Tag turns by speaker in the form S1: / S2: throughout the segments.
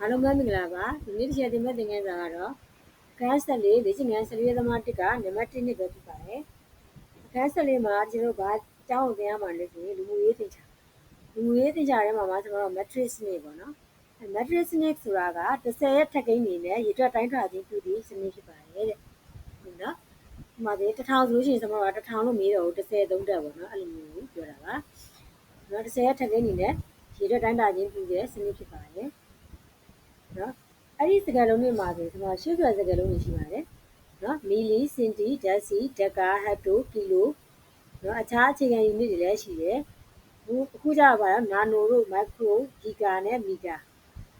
S1: အားလုံးပဲမင်္ဂလာပါဒီနေ့တစ်ချက်တင်မဲ့သင်ခန်းစာကတော့အခန်းဆက်လေးလေ့ကျင့်ခန်းဆက်လေးသမားတစ်ကနံပါတ်1နှစ်ပဲဖြစ်ပါတယ်အခန်းဆက်လေးမှာကျွန်တော်ဘာအကြောင်းကိုသင်ရမှာလဲဆိုရင်လူမှုရေးသင်ချာလူမှုရေးသင်ချာထဲမှာမှာကျွန်တော်တို့ matrix နဲ့ပေါ့နော်အဲ matrix နဲ့ဆိုတာက30ရဲ့ထက်ကိန်းနေနဲ့ရေတွက်တိုင်းထွာခြင်းပြုပြီးစနစ်ဖြစ်ပါတယ်တဲ့ဟုတ်နော်ဒီမှာဒီ1000ဆိုလို့ရှိရင်ကျွန်တော်တို့1000လို့မေးတော့30 3တက်ပေါ့နော်အဲ့လိုမျိုးပြောတာပါနော်30ရဲ့ထက်ကိန်းနေနဲ့ရေတွက်တိုင်းထွာခြင်းပြုတဲ့စနစ်ဖြစ်ပါတယ်နော် အဲ့ဒီစကားလုံးတွေမှာဆိုကျွန်တော်ရှင်းပြစကားလုံးတွေရှိပါတယ်နော်မီလီစင်တီဒက်စီဒက်ကာဟက်တိုကီလိုနော်အခြားအခြေခံ unit တွေလည်းရှိတယ်အခုကြတော့ဗါတော့နာနိုတို့မိုက်ခရိုဂီဂါနဲ့မီဂါ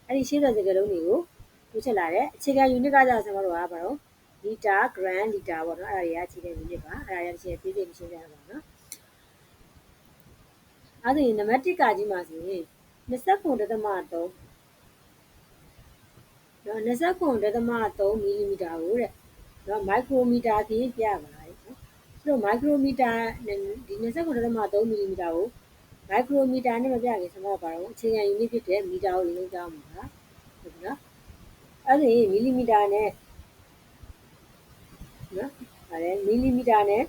S1: အဲ့ဒီရှင်းပြစကားလုံးတွေကိုပြောချက်လာတယ်အခြေခံ unit ကကြတော့ကျွန်တော်တို့ကဗါတော့လီတာဂရန်လီတာပေါ့နော်အဲ့ဒါတွေကအခြေခံ unit ပါအဲ့ဒါတွေအခြေပြေးပြေးမရှင်းပြရပါဘူးနော်အဲ့ဒါရင်နံပါတ်1ကကြီးမှာဆိုရင်29.3 နော်29.3မီလီမီတာကိုတဲ့နော်မိုက်ခရိုမီတာဖြင့်ပြပါတယ်နော်ဆိုတော့မိုက်ခရိုမီတာဒီ29.3မီလီမီတာကိုမိုက်ခရိုမီတာနဲ့မပြခင်ကျွန်တော်ဘာလို့အခြေခံ unit ဖြစ်တဲ့မီတာကိုလုံးကြောင်းမှာပါဟုတ်ပြီနော်အဲ့ဒီမီလီမီတာနဲ့နော်ဗါလဲမီလီမီတာနဲ့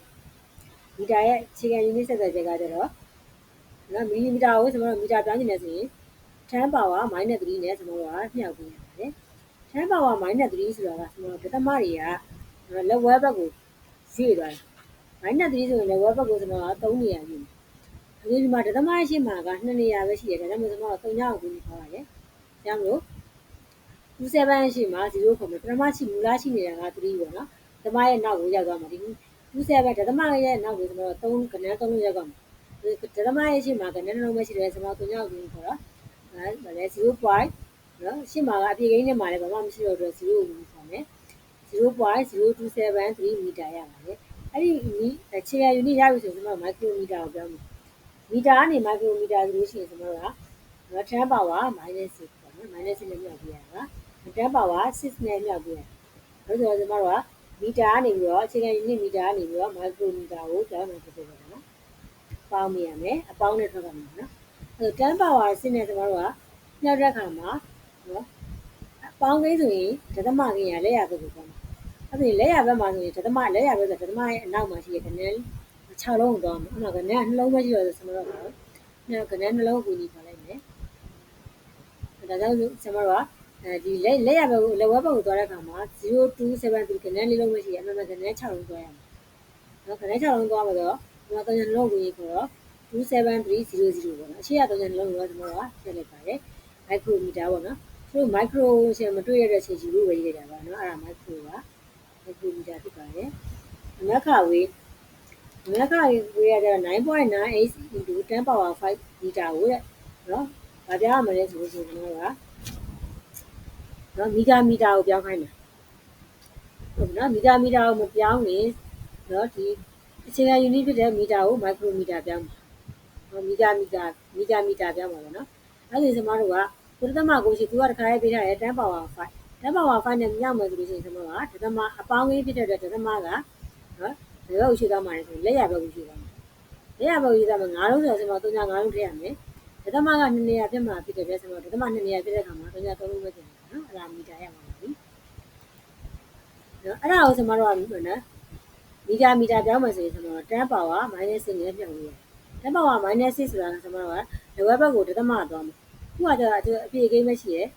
S1: မီတာရဲ့အခြေခံ unit ဆက်သွယ်ချက်ကကြတော့နော်မီလီမီတာကိုကျွန်တော်တို့မီတာပြောင်းနေတယ်ဆိုရင်10 power -3 နဲ့ကျွန်တော်တို့ကမြှောက်ပေးရပါတယ် 10 power minus 3ဆိုတာကကျွန်တော်ဒသမတွေကလက်ဝဲဘက်ကိုရွေ့သွားတယ် minus 3ဆိုရင်လက်ဝဲဘက်ကိုကျွန်တော်က3နေရာယူတယ်အခုဒီမှာဒသမရဲ့ရှေ့မှာက2နေရာပဲရှိတယ်ဒါကြောင့်မို့ကျွန်တော်က3ညောင်းကိုပြီးခေါ်ရတယ်ဒါကြောင့်မို့27ရှိမှာ0ခေါ်မယ်ပထမရှိမူလရှိနေတာက3ပေါ့နော်ဒသမရဲ့နောက်ကိုရောက်သွားမှာဒီ27ဒသမရဲ့နောက်ကိုကျွန်တော်3ကနန်း3လို့ရောက်သွားမှာဒသမရဲ့ရှေ့မှာကနန်းနှလုံးပဲရှိတယ်ကျွန်တော်3ညောင်းကိုပြီးခေါ်တော့ဒါလည်း0.5 နော်ရှင်းမှာကအပြေကိန်းနဲ့မှာလည်းဘာမှမရှိတော့တော့0ကိုယူဆောင်မယ်0.0273မီတာရပါတယ်အဲ့ဒီခြေရယူနစ်ရပြီဆိုရင်ကျွန်တော်မိုက်ခရိုမီတာကိုပြောမယ်မီတာကနေမိုက်ခရိုမီတာဆိုလို့ရှိရင်ကျွန်တော်ကနော်10 power -6 ပေါ့နော် -6 နဲ့မြောက်ပြရတာ10 power 6နဲ့မြောက်ပြရဒါဆိုတော့ကျွန်တော်ကမီတာကနေပြီးတော့အခြေခံယူနစ်မီတာကနေပြီးတော့မိုက်ခရိုမီတာကိုပြောင်းမယ်ဖြစ်တယ်နော်ပေါင်းမိရမယ်အပေါင်းနဲ့ထွက်ပါမယ်နော်အဲ့တော့10 power 6နဲ့ကျွန်တော်တို့ကမြောက်တဲ့အခါမှာ နော်ပေါင်းကိန်းဆိုရင်ဒသမကိန်းရလက်ရဘက်ကိုပေါင်းအဲ့ဒါလက်ရဘက်မှာဆိုရင်ဒသမလက်ရဘက်ဆိုဒသမရဲ့အနောက်မှာရှိတဲ့ကနန်း6လုံးကိုသွားမှာအဲ့တော့ကနန်းနှလုံးပဲရှိတော့ဆိုကျွန်တော်တို့ကကနန်းနှလုံးကိုညီပါလိုက်မယ်ဒါကြောင့်ကျွန်တော်တို့ကအဲဒီလက်လက်ရဘက်ကိုလက်ဝဲဘက်ကိုသွားတဲ့အခါမှာ0273ကနန်းလေးလုံးပဲရှိတယ်အမှန်မှန်ကနန်း6လုံးသွားရမှာနော်ကနန်း6လုံးသွားမှာတော့ကျွန်တော်တန်နှလုံးကိုညီခေါ်တော့27300ပေါ့နော်အရှိရတန်နှလုံးကိုကျွန်တော်ကထည့်လိုက်ပါတယ်မိုက်ခရိုမီတာပေါ့နော်သူ တို့ micro ဆင်မတွေ့ရတဲ့ဆင်ယူလို့ပဲရေးလိုက်တာပါနော်အဲ့ဒါ micro ပါ micro meter ဖြစ်ပါတယ်အနက်ခဝေးအနက်ခဝေးရတဲ့9.98 into 10 power 5 meter ကိုတဲ့နော်ဗာပြောင်းရမလဲဆိုလို့ဆိုတော့ကနော်မီတာမီတာကိုပြောင်းခိုင်းတယ်ဟုတ်နော်မီတာမီတာကိုမပြောင်းရင်နော်ဒီအခြေခံ unit ဖြစ်တဲ့မီတာကို micrometer ပြောင်းပါနော်မီတာမီတာမီတာမီတာပြောင်းပါမယ်နော်အဲ့ဒီကျွန်မတို့က ဒသမကိုရှိသူကတခါရေးပေးထားတယ်10 power 5 10 power 5နဲ့မြောက်မယ်ဆိုလို့ရှိရင်ကျွန်တော်ကဒသမအပေါင်းကြီးဖြစ်တဲ့ဒသမကနော်ဒီဘက်ကိုရှိသွားမှာလေဆိုလက်ရဘက်ကိုရှိသွားမှာလက်ရဘက်ကိုရှိသွားမှာ9လုံးဆိုတော့ကျွန်တော်3 9လုံးထည့်ရမယ်ဒသမက2နေရာဖြစ်မှာဖြစ်တယ်ပြဆိုတော့ဒသမ2နေရာဖြစ်တဲ့ခါမှာ3 3လုံးပဲပြင်တယ်နော်အဲ့ဒါမီတာရမှာပါပြီနော်အဲ့ဒါကိုကျွန်တော်တို့ကနော်မီတာမီတာပြောင်းမယ်ဆိုရင်ကျွန်တော်10 power -6 နဲ့ပြောင်းလို့ရတယ်10 power -6 ဆိုတာကကျွန်တော်တို့ကလက်ဝဲဘက်ကိုဒသမသွားမှာ ခုကကျတော့အပြေကိန်းပဲရှိတယ်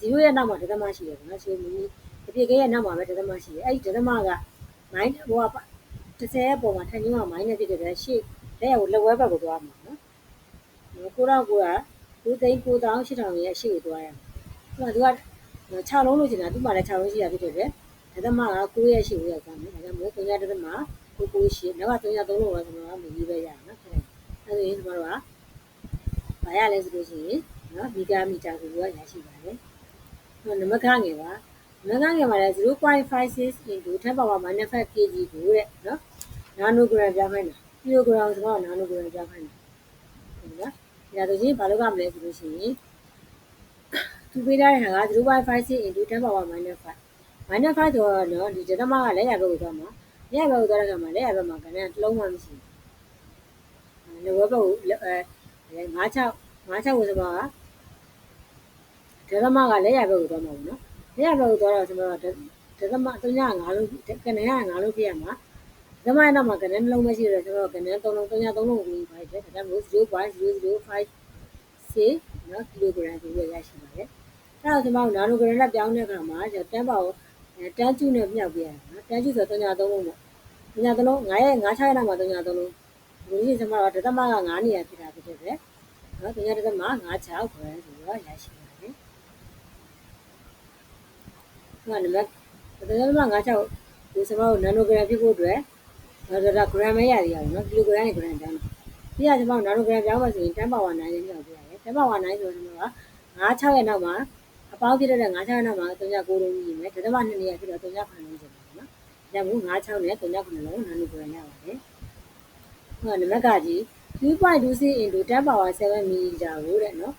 S1: 0ရဲ့နောက်မှာဒသမရှိတယ်နော်ဆိုမီအပြေကိန်းရဲ့နောက်မှာပဲဒသမရှိတယ်အဲ့ဒီဒသမက9ဟိုက30ရဲ့ပုံမှာထန်ကြီးမှာ minus ဖြစ်တဲ့ရှေ့လက်ရောက်လက်ဝဲဘက်ကိုသွားမှာနော်ကိုတော့ကိုက9သိန်း9800ရဲ့ရှေ့ကိုသွားရမှာသူကသူက6လုံးလို့ကျင်တာသူ့မှာလည်း6လုံးရှိတာဖြစ်တယ်ဒသမက9ရဲ့ရှေ့ကိုရောက်သွားမယ်ဒါကြောင့်မို့3ဒသမကိုကိုရှေ့နောက်က3 3လုံးတော့ကျွန်တော်ကမကြီးပဲရအောင်နော်အဲ့ဒါဆိုရင်ကျွန်တော်တို့ကဘာရလဲဆိုလို့ရှိရင် နော်မီဂါမီတာကိုရရှိပါတယ်။ဟိုနမခငယ်ပါနမခငယ်မှာလည်း0.56 into 10 power minus 5 kg ကိုတဲ့နော်နာနိုဂရမ်ပြခိုင်းတာကီလိုဂရမ်ဆိုတော့နာနိုဂရမ်ပြခိုင်းတာဟုတ်နော်ဒါဆိုရင်ဘာလို့ကမလဲဆိုလို့ရှိရင်သူပေးထားတဲ့ဟာက0.56 into 10 power minus 5 minus 5ဆိုတော့နော်ဒီဒသမကလက်ရဘက်ကိုသွားမှာလက်ရဘက်ကိုသွားတဲ့အခါမှာလက်ရဘက်မှာကဏ္ဍတစ်လုံးမှမရှိဘူးလက်ဝဲဘက်ကိုအဲ56 56ကိုစပါးကဒသမကလက်ရဘက်ကိုသွားမှာပေါ့နော်လက်ရဘက်ကိုသွားတော့ကျွန်တော်တို့ဒသမ305လုံးကနေက5လုံးပြရမှာဒသမရဲ့နောက်မှာကနေနှလုံးမရှိတော့ကျွန်တော်ကနေ3လုံး303လုံးဝင်ပါတယ်ဒါကြောင့်မို့0.005 6နော်ကီလိုဂရမ်ဆိုပြီးရရှိပါတယ်။အဲတော့ကျွန်တော်နာနိုဂရမ်နဲ့ပြောင်းတဲ့အခါမှာကျွန်တော်တန်းပါကိုတန်းကျုနဲ့မြောက်ပြရတာနော်။တန်းကျုဆိုတော့3လုံးပေါ့။3လုံး9ရဲ့9 6ရဲ့နောက်မှာ3လုံးဒီလိုကြီးကျွန်တော်ဒသမက9နေရာဖြစ်တာဖြစ်တဲ့ အတွက်နော်3ဒသမ9 6ဂရမ်ဆိုတော့ရရှိပါတယ်။ဒီမှာနံပါတ်3ဒသမ9 6ဒီကျွန်တော်နာနိုဂရမ်ဖြစ်ဖို့အတွက်နော်ဒါဂရမ်မရရအောင်နော်ကီလိုဂရမ်နဲ့ဂရမ်တန်းပြရကျွန်တော်နာနိုဂရမ်ပြောင်းပါဆိုရင်10ပါဝါ9နဲ့မြောက်ပြရတယ်10ပါဝါ9ဆိုတော့ကျွန်တော်က9 6ရဲ့နောက်မှာအပေါင်းဖြစ်တဲ့9 6ရဲ့နောက်မှာ39လုံးကြီးမယ်ဒသမ2နေရာဖြစ်တော့39လုံးကျင်ပါနော်ဒါမို့9 6နဲ့39လုံးနာနိုဂရမ်ရပါတယ်ဟိုနံပါတ်ကကြီး 2.26 into 10 power 7 ml ကိုတဲ့နော်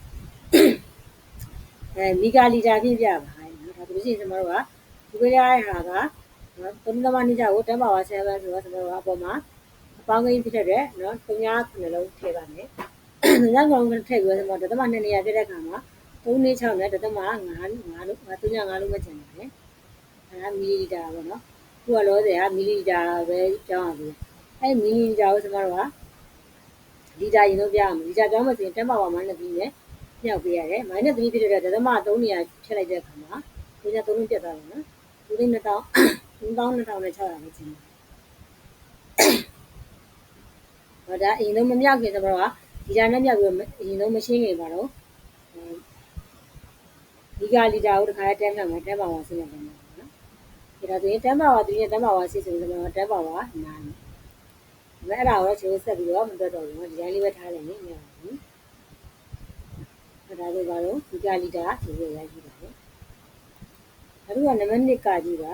S1: အဲမီဂါလီတာပြည့်ပြပါနော်ဒါဆိုလို့ရှိရင်ကျွန်တော်တို့ကဒီပြရတဲ့ဟာကနော်3သမနိကြကို10 power 7ဆိုတော့ကျွန်တော်တို့ကအပေါ်မှာအပေါင်းကိန်းဖြစ်တဲ့နော်39ခုနှလုံးထည့်ပါမယ်။ညကောင်ကထည့်ပြီးတော့ဒသမ2နေရာပြတဲ့ခါမှာ3နေ6နဲ့ဒသမ5 5လို့3ည5လို့မကျန်ပါနဲ့။အဲမီလီလီတာပေါ့နော်။ခုကလောဆယ်ကမီလီလီတာပဲကြောင်းအောင်ပြီ။အဲမီလီလီတာကိုကျွန်တော်တို့က လီတာရင်တော့ပြရမယ်။လီတာပြောင်းမှဆိုရင် 10ပါဝါမှနဲ့ပြီးနဲ့မြောက်ပေးရတယ်။ minus 3ဖြစ်တဲ့ဒသမ3နေရာထည့်လိုက်တဲ့အခါမှာ3ည3လုံးပြတ်သွားတယ်နော်။ဒီနေ့2000 3200နဲ့600ပဲကျန်တယ်။ဟောဒါအရင်တော့မမြောက်ခင်ကျွန်တော်ကဒီဂျာနဲ့မြောက်ပြီးအရင်တော့မရှင်းခင်ပါတော့ဒီကလီတာကိုတစ်ခါတည်းတန်းမှမယ်တန်းပါဝါဆင်းရတယ်နော်။ဒါဆိုရင်တန်းပါဝါ3နဲ့တန်းပါဝါ6ဆိုရင်ကျွန်တော်တန်းပါဝါ9ဒါပေ မဲ့အဲ့ဒါကိုတော့ကျွန်တော်ဆက်ပြီးတော့မတွက်တော့ဘူးနော်ဒီတိုင်းလေးပဲထားလိုက်နေမြောက်ဘူး။အဲ့ဒါလေးပါတော့ဒီကလီတာဆိုပြီးရရှိပါတယ်။အခုကနံပါတ်1ကကြီးပါ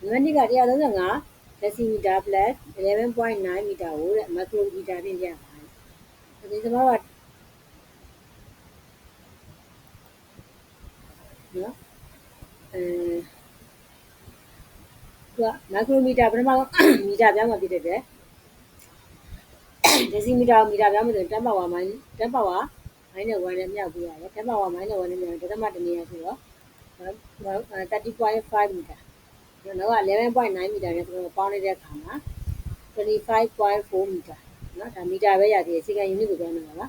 S1: နံပါတ်2က135 decimeter plus 11.9 meter ကိုတဲ့ micrometer ဖြင့်ပြပါတယ်။ဒီစမောကနော်အဲသူက micrometer ပထမမီတာပြောင်းမှဖြစ်တဲ့အတွက် decimeter မီတာပြောင်းမှဆိုရင်10 power 10 power minus 1နဲ့မြောက်ပြရတယ်10 power minus 1နဲ့မြောက်ဒသမတနေရဆိုတော့30.5 meter နောက်က11.9မီတာနဲ့ကျွန်တော်ပေါင်းနေတဲ့အခါမှာ25.4မီတာနော်ဒါမီတာပဲရသေးတယ်စီကံယူနစ်ကိုပြောနေတာပါ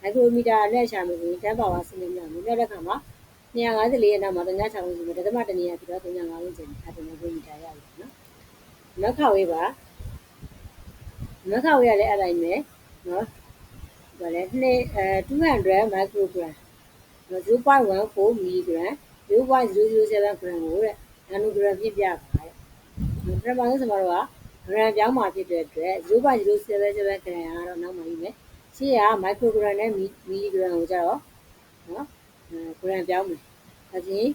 S1: မိုက်ခရိုမီတာနဲ့ရှာမယ်ဆိုရင်10ပါဝါစနစ်မြောက်မြောက်တဲ့အခါမှာ254ရဲ့နောက်မှာ3.6လုံးဆိုတော့ဒသမတနေရပြီးတော့3.5လုံးကျင်တယ်အဲ့ဒါမျိုးမီတာရပြီနော်မက်ခဝေးပါ မက်ခဝေးကလည်းအဲ့တိုင်းပဲနော်ဘာလဲနှစ်အဲ200 microgram 0.14 milligram 0.007 gram ကိုတဲ့နာနိုဂရမ်ပြည့်ပြပါတယ်ပထမဆုံးကျွန်တော်တို့ကဂရမ်ပြောင်းမှာဖြစ်တဲ့အတွက်0.077 gram ကတော့နောက်မှယူမယ်ရှေ့ကမိုက်ခရိုဂရမ်နဲ့မီလီဂရမ်ကိုကျတော့နော်ဂရမ်ပြောင်းမယ်ဒါချင်း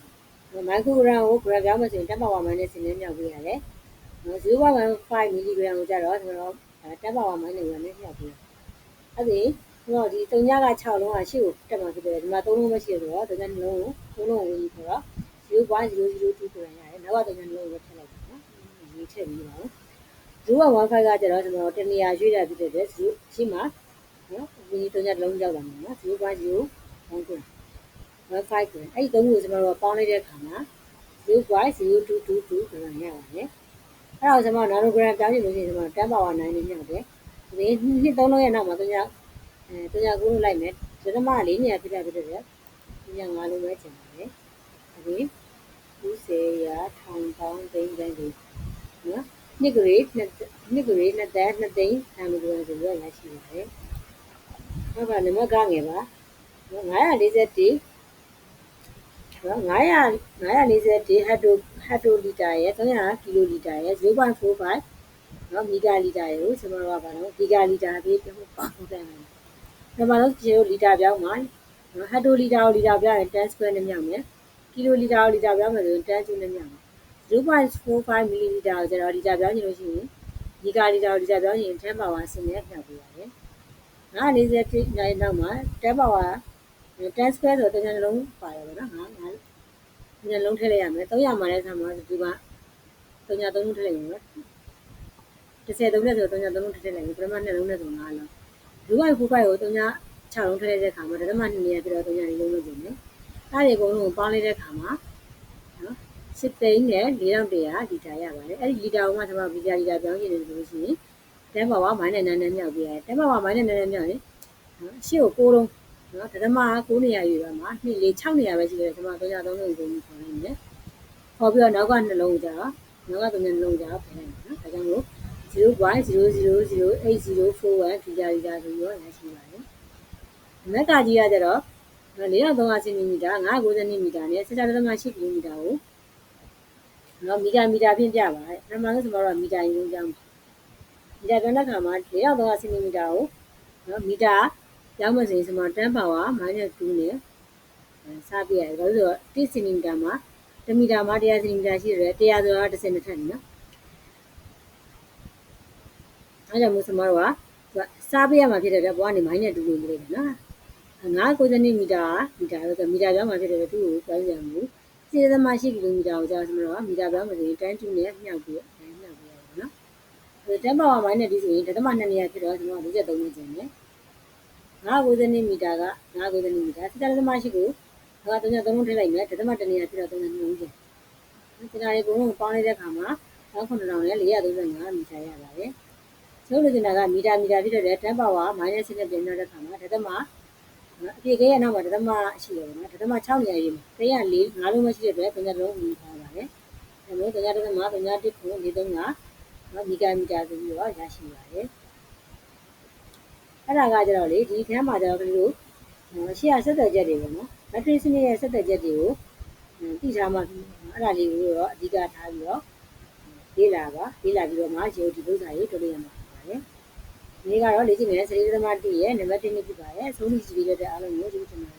S1: မိုက်ခရိုဂရမ်ကိုဂရမ်ပြောင်းမယ်ဆိုရင်တက်ပါဝါမိုင်းနဲ့ဆင်းနေမြောက်ပေးရတယ်နော်0.15မီလီဂရမ်ကိုကျတော့ကျွန်တော် တက်ပါဝါမိုင်းနဲ့ဝင်နေမြောက်ပေးရတယ်အဲ့ဒီတော့ဒီ3ညက6လုံးကရှေ့ကိုတက်မှာဖြစ်တယ်ဒီမှာ3လုံးမရှိဆိုတော့ဒါကြောင့်နှလုံးကို3လုံးကိုဝင်ပြီးဆိုတော့0.002ကိုရတယ်နောက်ကတကယ်လုံးကိုထည့်လိုက်ပါနော်ဒီထည့်ပြီးပါဦး0က wifi ကကျတော့ကျွန်တော်တနေရာရွှေ့ရဖြစ်တဲ့အတွက်0ရှိမှာနော်ဒီနေ့တုံးကြလုံးရောက်လာမှာနော်0.0ကို wifi ကိုအဲ့ဒီသုံးခုကိုကျွန်တော်တို့ပေါင်းလိုက်တဲ့အခါမှာ0.0222ကိုရရပါတယ် အဲ့တော့ကျွန်တော် nanogram ပြောင်းကြည့်လို့ရှိရင်ကျွန်တော်10 power 9နဲ့မြောက်တယ်ဒီနှစ်သုံးလုံးရဲ့နောက်မှာ3ညအဲ3ည9လို့လိုက်မယ်ဒီဓမ္မလေးနေရာဖြစ်တဲ့ဖြစ်တဲ့3ည9လို့ပဲကျန်ပါတယ်ဒီ90ရာထောင်ပေါင်းသိန်းတိုင်းတွေနော်နှစ်ကလေးနှစ်ကလေးနှစ်သက်နှစ်သိန်းဆံမကွယ်ဆိုတော့ရရှိပါတယ်ဟုတ်ပါနမကငယ်ပါ941နော်900 941ဟက်တို ဟက်တိုလီတာရဲ့300ကီလိုလီတာရဲ့0.45နော်မီဂါလီတာရဲ့ကိုကျွန်တော်တို့ကဘာလို့ဂီဂါလီတာပြေးပြောပါဟုတ်တယ်။ဒါမှတော့ဒီလိုလီတာပြောင်းမှာနော်ဟက်တိုလီတာကိုလီတာပြောင်းရင် 10 square နဲ့မြောက်မယ်။ကီလိုလီတာကိုလီတာပြောင်းမယ်ဆိုရင်10ကျူးနဲ့မြောက်မယ်။0.45မီလီလီတာကိုကျတော့လီတာပြောင်းချင်လို့ရှိရင်ဒီကာလီတာကိုလီတာပြောင်းရင်10ပါဝါဆင်းနဲ့မြောက်ပေးရတယ်။940နိုင်နောက်မှာ10ပါဝါ10 square ဆိုတော့တကယ်လုံးပါတယ်ဗောနော်။ငါငါ ညလုံးထည့်လိုက်ရမယ်300မှာလည်းဆံမှာဒီက300 3လုံးထည့်လိုက်ရမယ်30သုံးနဲ့ဆိုတော့300 3လုံးထည့်လိုက်ပြီပထမ2လုံးနဲ့ဆို5လုံးလူပိုက်ဖူးပိုက်ကို300 6လုံးထည့်လိုက်တဲ့အခါမှာဓမ္မ2နေရာပြတော့300 4လုံးလုပ်နေတယ်အဲ့ဒီအကုန်လုံးကိုပေါင်းလိုက်တဲ့အခါမှာနော်စစ်သိန်းနဲ့4100လီတာရပါတယ်အဲ့ဒီလီတာကိုမှကျွန်တော်ဗီဇာလီတာပြောင်းကြည့်နေလို့ဆိုရင်တန်းပါဝါမိုင်းနဲ့နန်းနန်းမြောက်ပြရတယ်တန်းပါဝါမိုင်းနဲ့နန်းနန်းမြောက်ရင်နော်အရှိကို6လုံး နော်ဒသမ9နေရာယူရမှာ2 4 6နေရာပဲရှိတယ်ကျွန်တော်3 3လုံးကိုခေါ်နေတယ်ခေါ်ပြီးတော့နောက်ကနှလုံးကြာနောက်က3နှလုံးကြာဖယ်လိုက်မယ်နော်ဒါကြောင့်မို့0.0008041ဗီဇာလီတာဆိုပြီးတော့ရရှိပါတယ်မက်ကကြီးကကြတော့4300စင်တီမီတာ990မီတာနဲ့16.8ကီလိုမီတာကိုနော်မီတာမီတာဖြင့်ပြပါတယ်။အမှန်ဆုံးကျွန်တော်တို့ကမီတာရင်းကြောင်းမီတာပြောတဲ့အခါမှာ4300စင်တီမီတာကိုနော်မီတာ ရောက်မှဆိုရင်ကျွန်တော်10 power -2 နဲ့စားပြရတယ်။ဘာလို့လဲဆိုတော့1စင်တီမီတာမှာ1မီတာမှာ100စင်တီမီတာရှိတယ်100ဆိုတာ10နှစ်ထက်နော်။အဲကြောင့်မို့ကျွန်တော်တို့ကစားပြရမှာဖြစ်တဲ့အတွက်ဘောကနေ -2 လို့ပြောလိုက်တယ်နော်။990မီတာမီတာဆိုတော့မီတာပြောင်းမှာဖြစ်တယ်သူ့ကိုပြောင်းပြန်မှုစေသမားရှိကီလိုမီတာကိုကြာကျွန်တော်ကမီတာပြောင်းမှာဆိုရင်တိုင်းတူနဲ့မြောက်ပြီးတိုင်းမြောက်ပြီးရတယ်နော်အဲတန်ပါဝါမိုင်းနဲ့ဒီဆိုရင်ဒသမ2နေရာဖြစ်တော့ကျွန်တော်43မိကျင်တယ် 990မီတာက990မီတာစေသမားရှိကိုဒါက3လုံးထည့်လိုက်မယ်ဒသမ2နေရာဖြစ်တော့32မိကျင်ကျွန်တော်ဒီဘုံလုံးပေါင်းလိုက်တဲ့အခါမှာ9000နဲ့435မီတာရပါတယ်ကျွန်တော်တို့ကမီတာမီတာဖြစ်တဲ့တန်ပါဝါမိုင်းနဲ့ဆင်းတဲ့ပြင်တော့တဲ့အခါမှာဒသမနော်အပြေခဲရဲ့နောက်မှာဒသမရှိတယ်နော်ဒသမ6နေရာရေးမှာခဲရ4 5လုံးမရှိတဲ့အတွက်3လုံးမြည်ထားပါတယ်အဲလို3ဒသမ3 1ခု435နော်မီတာမီတာဆိုပြီးတော့ရရှိပါတယ် အဲ့ဒါကကြတော့လေဒီခန်းမှာကြတော့ဒီလိုရှေ့ရဆက်သက်ချက်တွေပေါ့နော်ဘက်ထရီစနစ်ရဲ့ဆက်သက်ချက်တွေကိုသိထားမှအဲ့ဒါလေးကိုတော့အဓိကထားပြီးတော့လေ့လာပါလေ့လာပြီးတော့မှရေဒီပုဒ်စာရေးထုတ်လို့ရမှာပါတယ်ဒီကတော့လေ့ကျင့်နေတဲ့စရိသမတိရဲ့နံပါတ်1နှစ်ဖြစ်ပါတယ်အဆုံးထိကြည့်ပြီးတဲ့အားလုံးကိုကျေးဇူးတင်ပါတယ်